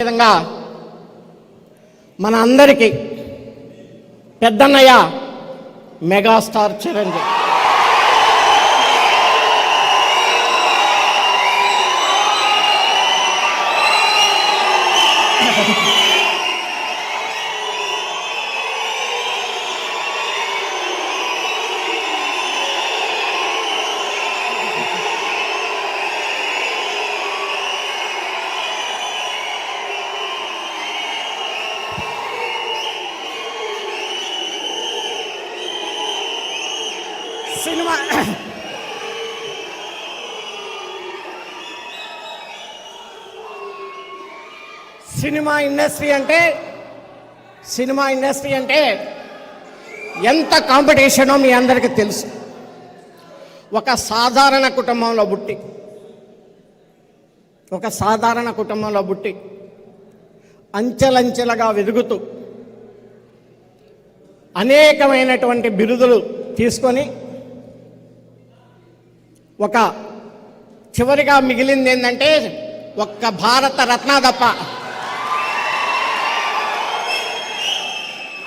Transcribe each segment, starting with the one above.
విధంగా మన అందరికీ పెద్దన్నయ్య megastar Chiranjeevi. Cinema cinema industry అంటే సినిమా ఇండస్ట్రీ అంటే ఎంత కాంపిటీషనో మీ అందరికీ తెలుసు. ఒక సాధారణ కుటుంబంలో పుట్టి ఒక సాధారణ కుటుంబంలో పుట్టి అంచెలంచెలుగా వెదుగుతూ అనేకమైనటువంటి బిరుదులు తీసుకొని ఒక చివరిగా మిగిలింది ఏంటంటే ఒక్క భారత రత్న తప్ప.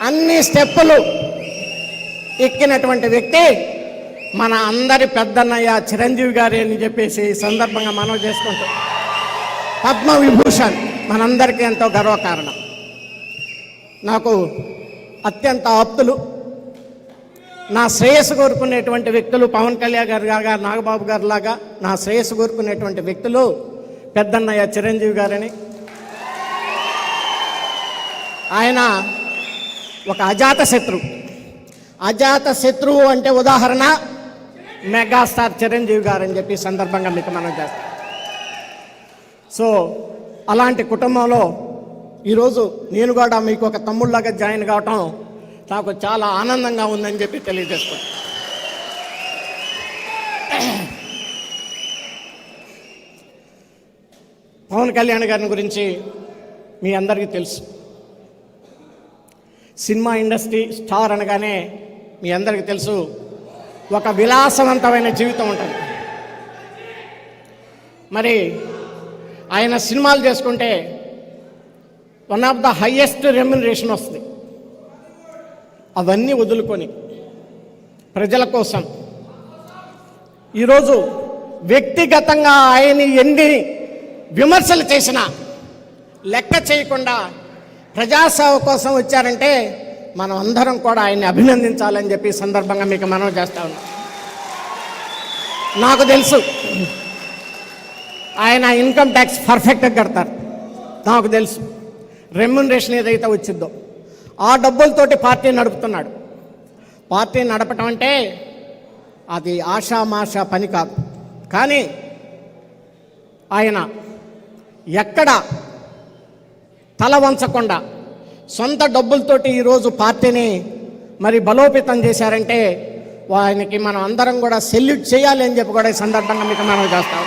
అన్ని స్టెప్పులు ఎక్కినటువంటి వ్యక్తి మన అందరి పెద్దన్నయ్య చిరంజీవి గారే అని చెప్పేసి ఈ సందర్భంగా మనం చేసుకుంటాం పద్మ విభూషణ్ మనందరికీ ఎంతో గర్వకారణం. నాకు అత్యంత ఆప్తులు నా శ్రేయస్సు కోరుకునేటువంటి వ్యక్తులు పవన్ కళ్యాణ్ గారు లాగా నాగబాబు గారు లాగా నా శ్రేయస్సు కోరుకునేటువంటి వ్యక్తులు పెద్దన్నయ్య చిరంజీవి గారని. ఆయన ఒక అజాత శత్రువు అజాత శత్రువు అంటే ఉదాహరణ మెగాస్టార్ చిరంజీవి గారు అని చెప్పి సందర్భంగా మీకు మనం చేస్తాం. సో అలాంటి కుటుంబంలో ఈరోజు నేను కూడా మీకు ఒక తమ్ముళ్ళగా జాయిన్ కావటం నాకు చాలా ఆనందంగా ఉందని చెప్పి తెలియజేసుకుంటాను పవన్ కళ్యాణ్ గారిని గురించి మీ అందరికీ తెలుసు. సినిమా ఇండస్ట్రీ స్టార్ అనగానే మీ అందరికీ తెలుసు ఒక విలాసవంతమైన జీవితం ఉంటుంది. మరి ఆయన సినిమాలు చేసుకుంటే one of the highest remuneration వస్తుంది. అవన్నీ వదులుకొని ప్రజల కోసం ఈరోజు వ్యక్తిగతంగా ఆయన ఎన్ని విమర్శలు చేసినా లెక్క చేయకుండా ప్రజాసేవ కోసం వచ్చారంటే మనం అందరం కూడా ఆయన్ని అభినందించాలని చెప్పి సందర్భంగా మీకు మనం చేస్తా ఉన్నాం. నాకు తెలుసు ఆయన ఇన్కమ్ ట్యాక్స్ పర్ఫెక్ట్గా కడతారు. నాకు తెలుసు. రెమ్యునరేషన్ ఏదైతే వచ్చిందో. ఆ డబ్బులతోటి పార్టీ నడుపుతున్నాడు. పార్టీ నడపటం అంటే అది ఆషామాషా పని కాదు. కానీ ఆయన ఎక్కడ తల వంచకుండా సొంత డబ్బులతోటి ఈరోజు పార్టీని మరి బలోపేతం చేశారంటే ఆయనకి మనం అందరం కూడా సెల్యూట్ చేయాలి అని చెప్పి కూడా ఈ సందర్భంగా మీకు మనం చేస్తాం.